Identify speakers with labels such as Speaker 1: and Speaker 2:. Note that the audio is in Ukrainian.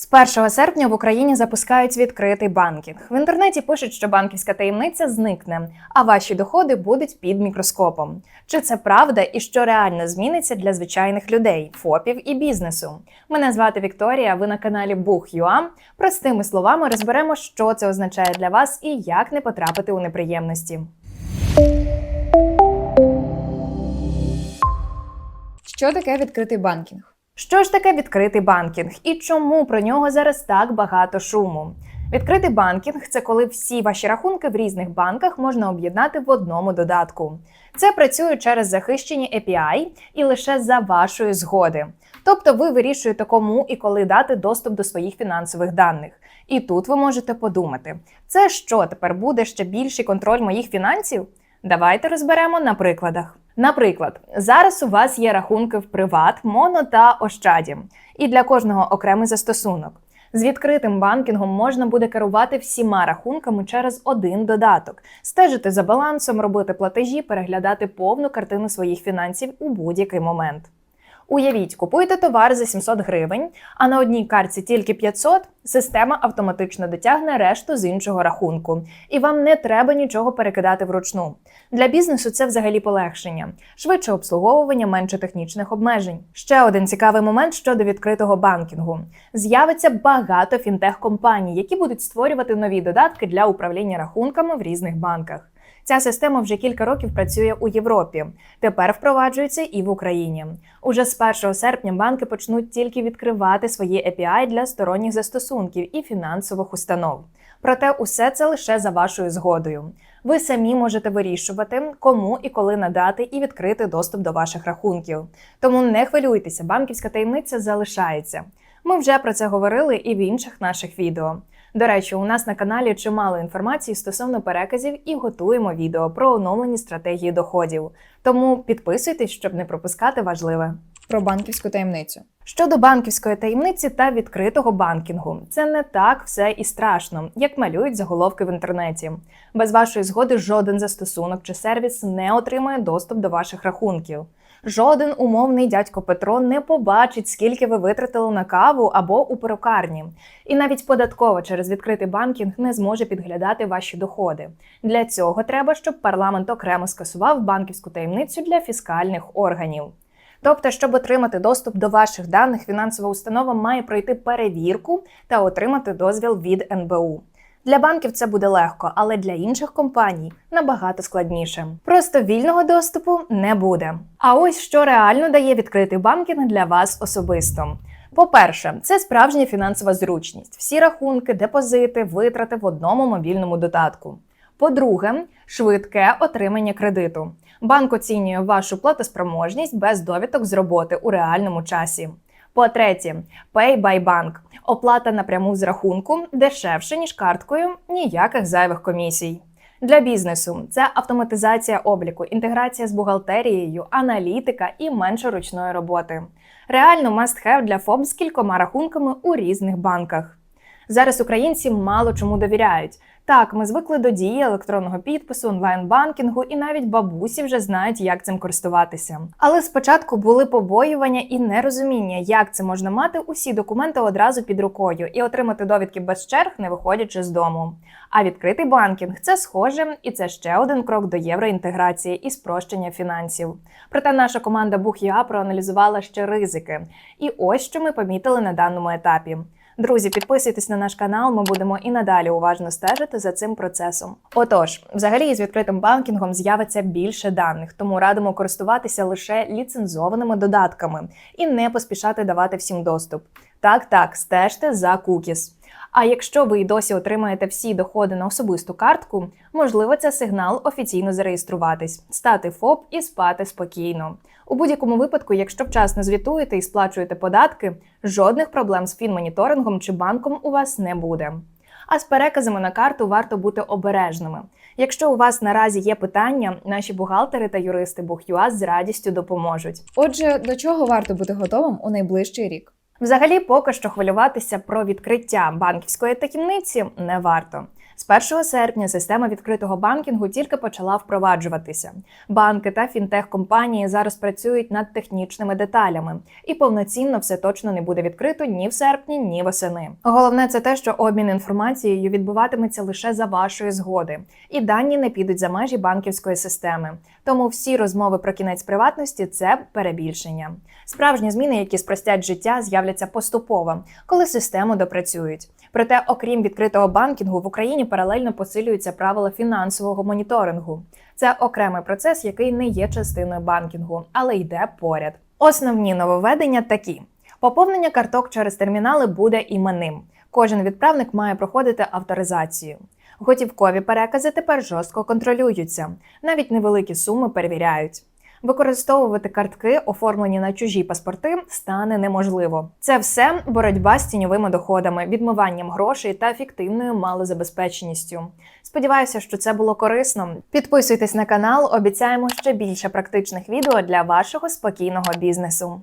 Speaker 1: З 1 серпня в Україні запускають відкритий банкінг. В інтернеті пишуть, що банківська таємниця зникне, а ваші доходи будуть під мікроскопом. Чи це правда і що реально зміниться для звичайних людей, ФОПів і бізнесу? Мене звати Вікторія. Ви на каналі Бух.ua. Простими словами розберемо, що це означає для вас і як не потрапити у неприємності.
Speaker 2: Що таке відкритий банкінг?
Speaker 1: Що ж таке відкритий банкінг і чому про нього зараз так багато шуму? Відкритий банкінг це коли всі ваші рахунки в різних банках можна об'єднати в одному додатку. Це працює через захищені API і лише за вашої згоди. Тобто ви вирішуєте, кому і коли дати доступ до своїх фінансових даних. І тут ви можете подумати: це що тепер буде ще більший контроль моїх фінансів? Давайте розберемо на прикладах. Наприклад, зараз у вас є рахунки в Приват, Моно та Ощаді, і для кожного окремий застосунок. З відкритим банкінгом можна буде керувати всіма рахунками через один додаток, стежити за балансом, робити платежі, переглядати повну картину своїх фінансів у будь-який момент. Уявіть, купуєте товар за 700 гривень, а на одній картці тільки 500, система автоматично дотягне решту з іншого рахунку, і вам не треба нічого перекидати вручну. Для бізнесу це взагалі полегшення, швидше обслуговування, менше технічних обмежень. Ще один цікавий момент щодо відкритого банкінгу: з'явиться багато фінтех-компаній, які будуть створювати нові додатки для управління рахунками в різних банках. Ця система вже кілька років працює у Європі. Тепер впроваджується і в Україні. Уже з 1 серпня банки почнуть тільки відкривати свої API для сторонніх застосунків і фінансових установ. Проте усе це лише за вашою згодою. Ви самі можете вирішувати, кому і коли надати і відкрити доступ до ваших рахунків. Тому не хвилюйтеся, банківська таємниця залишається. Ми вже про це говорили і в інших наших відео. До речі, у нас на каналі чимало інформації стосовно переказів і готуємо відео про оновлені стратегії доходів. Тому підписуйтесь, щоб не пропускати важливе.
Speaker 2: Про банківську таємницю.
Speaker 1: Щодо банківської таємниці та відкритого банкінгу, це не так все і страшно, як малюють заголовки в інтернеті. Без вашої згоди жоден застосунок чи сервіс не отримає доступ до ваших рахунків. Жоден умовний дядько Петро не побачить, скільки ви витратили на каву або у перукарні. І навіть податкова через відкритий банкінг не зможе підглядати ваші доходи. Для цього треба, щоб парламент окремо скасував банківську таємницю для фіскальних органів. Тобто, щоб отримати доступ до ваших даних, фінансова установа має пройти перевірку та отримати дозвіл від НБУ. Для банків це буде легко, але для інших компаній набагато складніше. Просто вільного доступу не буде. А ось що реально дає відкритий банкінг для вас особисто. По-перше, це справжня фінансова зручність. Всі рахунки, депозити, витрати в одному мобільному додатку. По-друге, швидке отримання кредиту. Банк оцінює вашу платоспроможність без довідок з роботи у реальному часі. По-третє, Pay by Bank. Оплата напряму з рахунку дешевше, ніж карткою, ніяких зайвих комісій. Для бізнесу це автоматизація обліку, інтеграція з бухгалтерією, аналітика і менше ручної роботи. Реально must-have для ФОБ з кількома рахунками у різних банках. Зараз українці мало чому довіряють. Так, ми звикли до дії електронного підпису, онлайн-банкінгу, і навіть бабусі вже знають, як цим користуватися. Але спочатку були побоювання і нерозуміння, як це можна мати усі документи одразу під рукою і отримати довідки без черг, не виходячи з дому. А відкритий банкінг це схоже, і це ще один крок до євроінтеграції і спрощення фінансів. Проте наша команда Бух.ua проаналізувала ще ризики. І ось що ми помітили на даному етапі. Друзі, підписуйтесь на наш канал, ми будемо і надалі уважно стежити за цим процесом. Отож, взагалі, із відкритим банкінгом з'явиться більше даних, тому радимо користуватися лише ліцензованими додатками і не поспішати давати всім доступ. Так, так, стежте за кукіс. А якщо ви й досі отримаєте всі доходи на особисту картку, можливо, це сигнал офіційно зареєструватись, стати ФОП і спати спокійно. У будь-якому випадку, якщо вчасно звітуєте і сплачуєте податки, жодних проблем з фінмоніторингом чи банком у вас не буде. А з переказами на карту варто бути обережними. Якщо у вас наразі є питання, наші бухгалтери та юристи Бух.ua з радістю допоможуть.
Speaker 2: Отже, до чого варто бути готовим у найближчий рік?
Speaker 1: Взагалі, поки що хвилюватися про відкриття банківської таємниці не варто. З 1 серпня система відкритого банкінгу тільки почала впроваджуватися. Банки та фінтех-компанії зараз працюють над технічними деталями, і повноцінно все точно не буде відкрито ні в серпні, ні восени. Головне це те, що обмін інформацією відбуватиметься лише за вашої згоди, і дані не підуть за межі банківської системи. Тому всі розмови про кінець приватності це перебільшення. Справжні зміни, які спростять життя, з'являться поступово, коли систему допрацюють. Проте, окрім відкритого банкінгу, в Україні паралельно посилюються правила фінансового моніторингу. Це окремий процес, який не є частиною банкінгу, але йде поряд. Основні нововведення такі: поповнення карток через термінали буде іменним. Кожен відправник має проходити авторизацію. Готівкові перекази тепер жорстко контролюються, навіть невеликі суми перевіряють. Використовувати картки, оформлені на чужі паспорти, стане неможливо. Це все боротьба з тіньовими доходами, відмиванням грошей та фіктивною малозабезпеченістю. Сподіваюся, що це було корисно. Підписуйтесь на канал, обіцяємо ще більше практичних відео для вашого спокійного бізнесу.